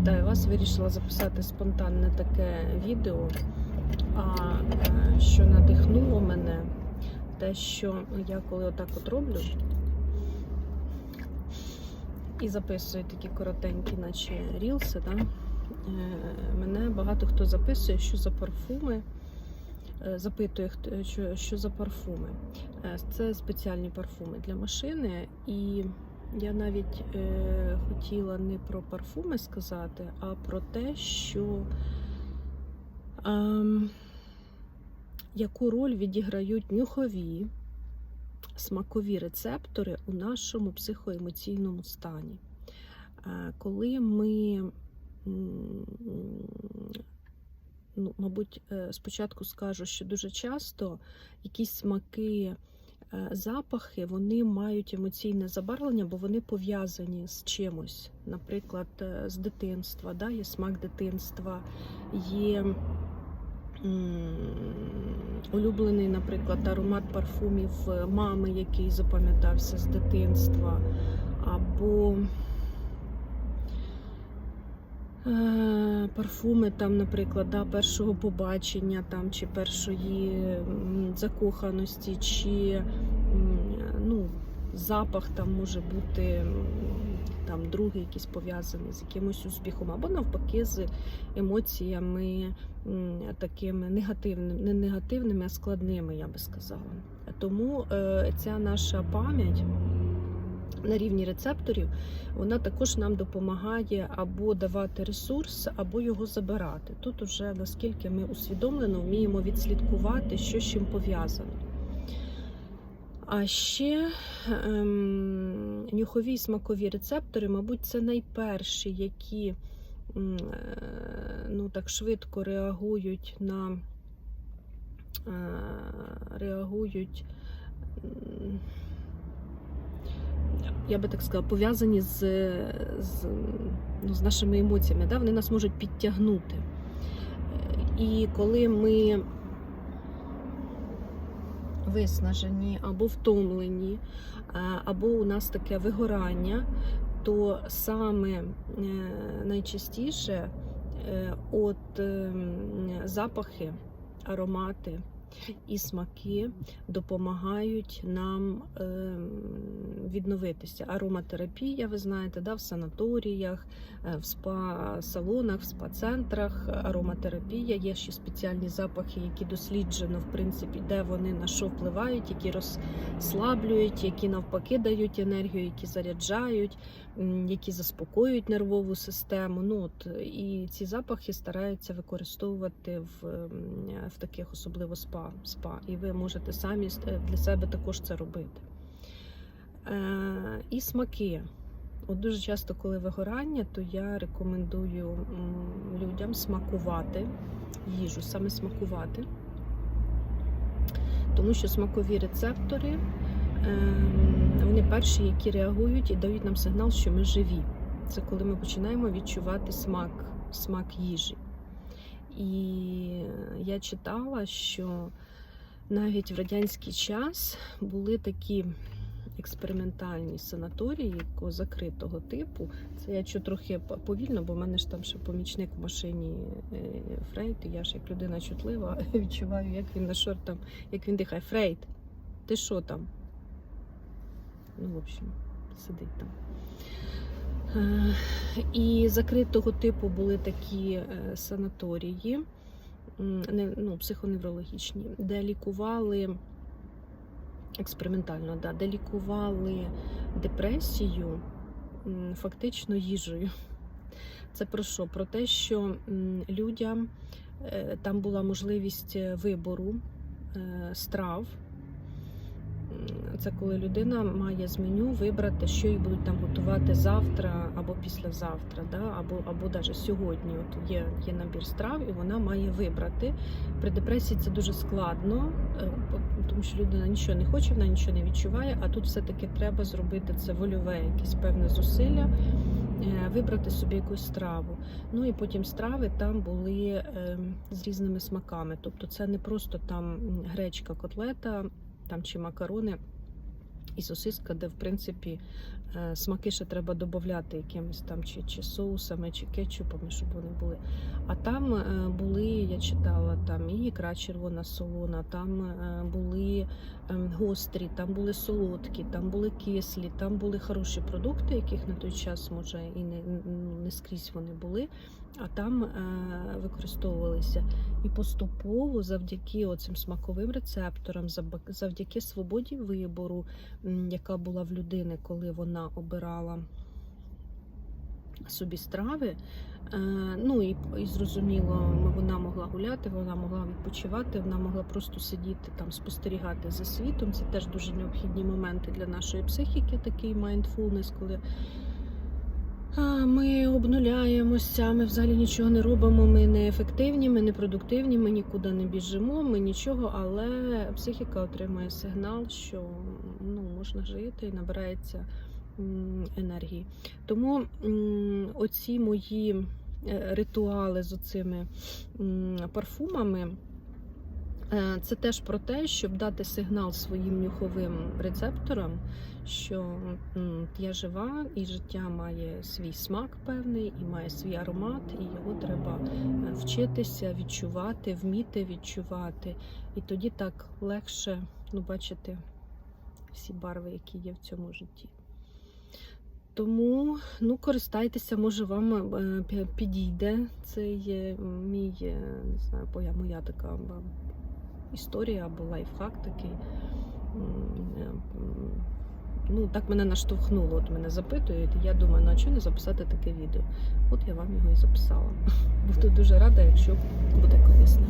Вітаю вас. Вирішила записати спонтанне таке відео, а е, що надихнуло мене, те, що я коли отак от роблю і записую такі коротенькі, наче рілси, да? е, мене багато хто записує, що за парфуми. е, Запитує, що, за парфуми. Це спеціальні парфуми для машини, і я навіть е, хотіла не про парфуми сказати, а про те, що ем, яку роль відіграють нюхові смакові рецептори у нашому психоемоційному стані. Е, коли ми, ну, мабуть, е, спочатку скажу, що дуже часто якісь смаки е, запахи вони мають емоційне забарвлення, бо вони пов'язані з чимось. Наприклад, е, з дитинства, да? є смак дитинства, є улюблений, наприклад, аромат парфумів мами, який запам'ятався з дитинства, або Е, Парфуми там, наприклад, да, першого побачення там, чи першої закоханості, чи ну, запах там може бути там, другий якийсь пов'язаний з якимось успіхом, або навпаки з емоціями такими негативними, не негативними, а складними, я би сказала. Тому е, ця наша пам'ять на рівні рецепторів, вона також нам допомагає або давати ресурс, або його забирати. Тут уже наскільки ми усвідомлено вміємо відслідкувати, що з чим пов'язано. А ще ем, нюхові смакові рецептори, мабуть, це найперші, які м, е, ну, так швидко реагують на е, реагують. м, я би так сказала, пов'язані з, з, ну, з нашими емоціями. Да? Вони нас можуть підтягнути. І коли ми виснажені або втомлені, або у нас таке вигорання, то саме е, найчастіше е, от ем, запахи, аромати і смаки допомагають нам ем, відновитися. Ароматерапія, ви знаєте, да, в санаторіях, е, в спа-салонах, в спа-центрах. Ароматерапія є ще спеціальні запахи, які досліджено, в принципі, де вони на що впливають, які розслаблюють, які навпаки дають енергію, які заряджають, які заспокоюють нервову систему. Ну от і ці запахи стараються використовувати в, в таких особливо спа, спа. І ви можете самі е, для себе також це робити. Е, і смаки. От дуже часто, коли вигорання, то я рекомендую людям смакувати їжу, саме смакувати. Тому що смакові рецептори перші, які реагують і дають нам сигнал, що ми живі. Це коли ми починаємо відчувати смак, смак їжі. І я читала, що навіть в радянський час були такі експериментальні санаторії закритого типу. Це я чу трохи повільно, бо в мене ж там ще помічник в машині е, Фрейд, і я ж як людина чутлива відчуваю, як він на шортам, як він дихає. Фрейд, ти що там? Ну, в общем, сидить там. Е, І закритого типу були такі е, санаторії, ну, психоневрологічні, де лікували експериментально, да, де лікували депресію фактично їжею. Це про що? Про те, що людям е, там була можливість вибору страв. Це коли людина має з меню вибрати, що їй будуть там готувати завтра або післязавтра, да? або, або навіть сьогодні. От є, є набір страв, і вона має вибрати. При депресії це дуже складно, е, тому що людина нічого не хоче, вона нічого не відчуває, а тут все-таки треба зробити це вольове, якесь певне зусилля, е, вибрати собі якусь страву. Ну і потім страви там були е, з різними смаками. Тобто це не просто там гречка, котлета там чи макарони і сосиска, де в принципі е, смаки ще треба додати якимось там чи, чи соусами, чи кетчупами, щоб вони були. А там е, були, я читала, там і ікра червона солона, там е, були гострі, там були солодкі, там були кислі, там були хороші продукти, яких на той час може і не, ну, не скрізь вони були, а там е, використовувалися. І поступово, завдяки оцим смаковим рецепторам, завдяки свободі вибору, яка була в людини, коли вона обирала собі страви. Е, Ну і, і зрозуміло, вона могла гуляти, вона могла відпочивати, вона могла просто сидіти там, спостерігати за світом. Це теж дуже необхідні моменти для нашої психіки, такий mindfulness, коли ми обнуляємося, ми взагалі нічого не робимо, ми не ефективні, ми не продуктивні, ми нікуди не біжимо, ми нічого, але психіка отримує сигнал, що ну, можна жити і набирається енергії. Тому оці мої е, ритуали з оцими парфумами. е, Це теж про те, щоб дати сигнал своїм нюховим рецепторам, що я жива і життя має свій смак певний і має свій аромат, і його треба е, вчитися, відчувати, вміти відчувати. І тоді так легше ну, бачити всі барви, які є в цьому житті. Тому ну, користайтеся, може вам е, підійде цей е, мій, е, не знаю, моя, моя така історія або лайфхак такий. Ну, так мене наштовхнуло. От мене запитують. Я думаю, ну а чого не записати таке відео? От я вам його і записала. Буду дуже рада, якщо буде корисно.